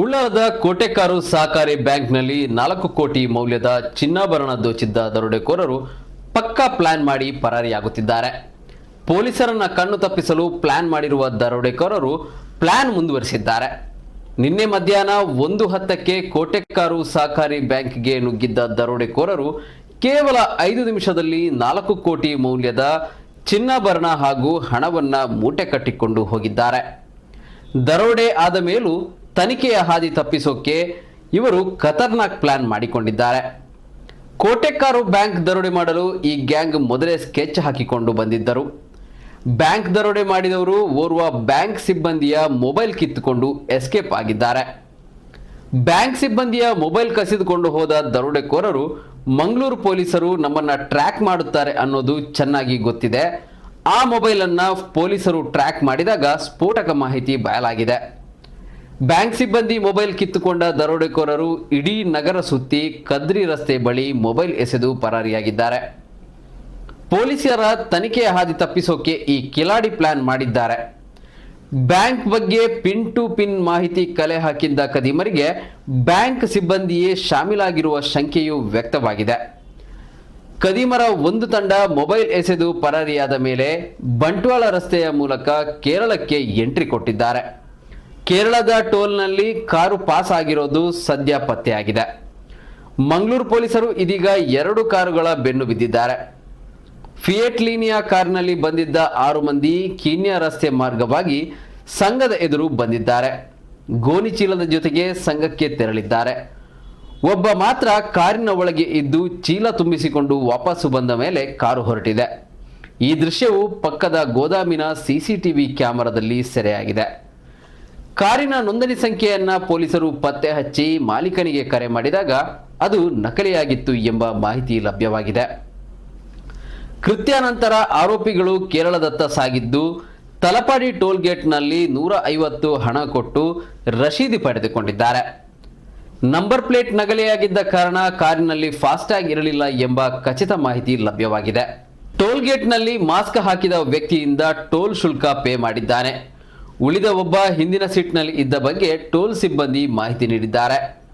ಉಳ್ಳಾಲದ ಕೋಟೆಕಾರು ಸಹಕಾರಿ ಬ್ಯಾಂಕ್ನಲ್ಲಿ ನಾಲ್ಕು ಕೋಟಿ ಮೌಲ್ಯದ ಚಿನ್ನಾಭರಣ ದೋಚಿದ್ದ ದರೋಡೆಕೋರರು ಪಕ್ಕಾ ಪ್ಲಾನ್ ಮಾಡಿ ಪರಾರಿಯಾಗುತ್ತಿದ್ದಾರೆ. ಪೊಲೀಸರನ್ನ ಕಣ್ಣು ತಪ್ಪಿಸಲು ಪ್ಲಾನ್ ಮಾಡಿರುವ ದರೋಡೆಕೋರರು ಪ್ಲಾನ್ ಮುಂದುವರಿಸಿದ್ದಾರೆ. ನಿನ್ನೆ ಮಧ್ಯಾಹ್ನ ಒಂದು ಹತ್ತಕ್ಕೆ ಕೋಟೆಕಾರು ಸಹಕಾರಿ ಬ್ಯಾಂಕ್ಗೆ ನುಗ್ಗಿದ್ದ ದರೋಡೆಕೋರರು ಕೇವಲ ಐದು ನಿಮಿಷದಲ್ಲಿ ನಾಲ್ಕು ಕೋಟಿ ಮೌಲ್ಯದ ಚಿನ್ನಾಭರಣ ಹಾಗೂ ಹಣವನ್ನ ಮೂಟೆ ಕಟ್ಟಿಕೊಂಡು ಹೋಗಿದ್ದಾರೆ. ದರೋಡೆ ಆದ ಮೇಲೂ ತನಿಖೆಯ ಹಾದಿ ತಪ್ಪಿಸೋಕೆ ಇವರು ಖತರ್ನಾಕ್ ಪ್ಲಾನ್ ಮಾಡಿಕೊಂಡಿದ್ದಾರೆ. ಕೋಟೆಕಾರು ಬ್ಯಾಂಕ್ ದರೋಡೆ ಮಾಡಲು ಈ ಗ್ಯಾಂಗ್ ಮೊದಲೇ ಸ್ಕೆಚ್ ಹಾಕಿಕೊಂಡು ಬಂದಿದ್ದರು. ಬ್ಯಾಂಕ್ ದರೋಡೆ ಮಾಡಿದವರು ಓರ್ವ ಬ್ಯಾಂಕ್ ಸಿಬ್ಬಂದಿಯ ಮೊಬೈಲ್ ಕಿತ್ತುಕೊಂಡು ಎಸ್ಕೇಪ್ ಆಗಿದ್ದಾರೆ. ಬ್ಯಾಂಕ್ ಸಿಬ್ಬಂದಿಯ ಮೊಬೈಲ್ ಕಸಿದುಕೊಂಡು ಹೋದ ದರೋಡೆಕೋರರು ಮಂಗಳೂರು ಪೊಲೀಸರು ನಮ್ಮನ್ನ ಟ್ರ್ಯಾಕ್ ಮಾಡುತ್ತಾರೆ ಅನ್ನೋದು ಚೆನ್ನಾಗಿ ಗೊತ್ತಿದೆ. ಆ ಮೊಬೈಲ್ ಅನ್ನ ಪೊಲೀಸರು ಟ್ರ್ಯಾಕ್ ಮಾಡಿದಾಗ ಸ್ಫೋಟಕ ಮಾಹಿತಿ ಬಯಲಾಗಿದೆ. ಬ್ಯಾಂಕ್ ಸಿಬ್ಬಂದಿ ಮೊಬೈಲ್ ಕಿತ್ತುಕೊಂಡ ದರೋಡೆಕೋರರು ಇಡೀ ನಗರ ಸುತ್ತಿ ಕದ್ರಿ ರಸ್ತೆ ಬಳಿ ಮೊಬೈಲ್ ಎಸೆದು ಪರಾರಿಯಾಗಿದ್ದಾರೆ. ಪೊಲೀಸರ ತನಿಖೆಯ ಹಾದಿ ತಪ್ಪಿಸೋಕೆ ಈ ಕಿಲಾಡಿ ಪ್ಲಾನ್ ಮಾಡಿದ್ದಾರೆ. ಬ್ಯಾಂಕ್ ಬಗ್ಗೆ ಪಿನ್ ಟು ಪಿನ್ ಮಾಹಿತಿ ಕಲೆ ಹಾಕಿದ್ದ ಕದಿಮರಿಗೆ ಬ್ಯಾಂಕ್ ಸಿಬ್ಬಂದಿಯೇ ಶಾಮೀಲಾಗಿರುವ ಶಂಕೆಯು ವ್ಯಕ್ತವಾಗಿದೆ. ಕದಿಮರ ಒಂದು ತಂಡ ಮೊಬೈಲ್ ಎಸೆದು ಪರಾರಿಯಾದ ಮೇಲೆ ಬಂಟ್ವಾಳ ರಸ್ತೆಯ ಮೂಲಕ ಕೇರಳಕ್ಕೆ ಎಂಟ್ರಿ ಕೊಟ್ಟಿದ್ದಾರೆ. ಕೇರಳದ ಟೋಲ್ನಲ್ಲಿ ಕಾರು ಪಾಸ್ ಆಗಿರೋದು ಸದ್ಯ ಪತ್ತೆಯಾಗಿದೆ. ಮಂಗಳೂರು ಪೊಲೀಸರು ಇದೀಗ ಎರಡು ಕಾರುಗಳ ಬೆನ್ನು ಬಿದ್ದಿದ್ದಾರೆ. ಫಿಯೆಟ್ ಲೀನಿಯಾ ಕಾರ್ನಲ್ಲಿ ಬಂದಿದ್ದ ಆರು ಮಂದಿ ಕೀನ್ಯಾ ರಸ್ತೆ ಮಾರ್ಗವಾಗಿ ಸಂಘದ ಎದುರು ಬಂದಿದ್ದಾರೆ. ಗೋಣಿಚೀಲದ ಜೊತೆಗೆ ಸಂಘಕ್ಕೆ ತೆರಳಿದ್ದಾರೆ. ಒಬ್ಬ ಮಾತ್ರ ಕಾರಿನ ಒಳಗೆ ಇದ್ದು ಚೀಲ ತುಂಬಿಸಿಕೊಂಡು ವಾಪಸ್ಸು ಬಂದ ಮೇಲೆ ಕಾರು ಹೊರಟಿದೆ. ಈ ದೃಶ್ಯವು ಪಕ್ಕದ ಗೋದಾಮಿನ ಸಿಸಿಟಿವಿ ಕ್ಯಾಮೆರಾದಲ್ಲಿ ಸೆರೆಯಾಗಿದೆ. ಕಾರಿನ ನೋಂದಣಿ ಸಂಖ್ಯೆಯನ್ನ ಪೊಲೀಸರು ಪತ್ತೆ ಹಚ್ಚಿ ಮಾಲೀಕನಿಗೆ ಕರೆ ಮಾಡಿದಾಗ ಅದು ನಕಲಿಯಾಗಿತ್ತು ಎಂಬ ಮಾಹಿತಿ ಲಭ್ಯವಾಗಿದೆ. ಕೃತ್ಯಾನಂತರ ಆರೋಪಿಗಳು ಕೇರಳದತ್ತ ಸಾಗಿದ್ದು, ತಲಪಾಡಿ ಟೋಲ್ ಗೇಟ್ನಲ್ಲಿ ನೂರ ಐವತ್ತು ಹಣ ಕೊಟ್ಟು ರಶೀದಿ ಪಡೆದುಕೊಂಡಿದ್ದಾರೆ. ನಂಬರ್ ಪ್ಲೇಟ್ ನಕಲಿಯಾಗಿದ್ದ ಕಾರಣ ಕಾರಿನಲ್ಲಿ ಫಾಸ್ಟ್ಯಾಗ್ ಇರಲಿಲ್ಲ ಎಂಬ ಖಚಿತ ಮಾಹಿತಿ ಲಭ್ಯವಾಗಿದೆ. ಟೋಲ್ ಗೇಟ್ನಲ್ಲಿ ಮಾಸ್ಕ್ ಹಾಕಿದ ವ್ಯಕ್ತಿಯಿಂದ ಟೋಲ್ ಶುಲ್ಕ ಪೇ ಮಾಡಿದ್ದಾನೆ. ಉಳಿದ ಒಬ್ಬ ಹಿಂದಿನ ಸೀಟ್ನಲ್ಲಿ ಇದ್ದ ಬಗ್ಗೆ ಟೋಲ್ ಸಿಬ್ಬಂದಿ ಮಾಹಿತಿ ನೀಡಿದ್ದಾರೆ.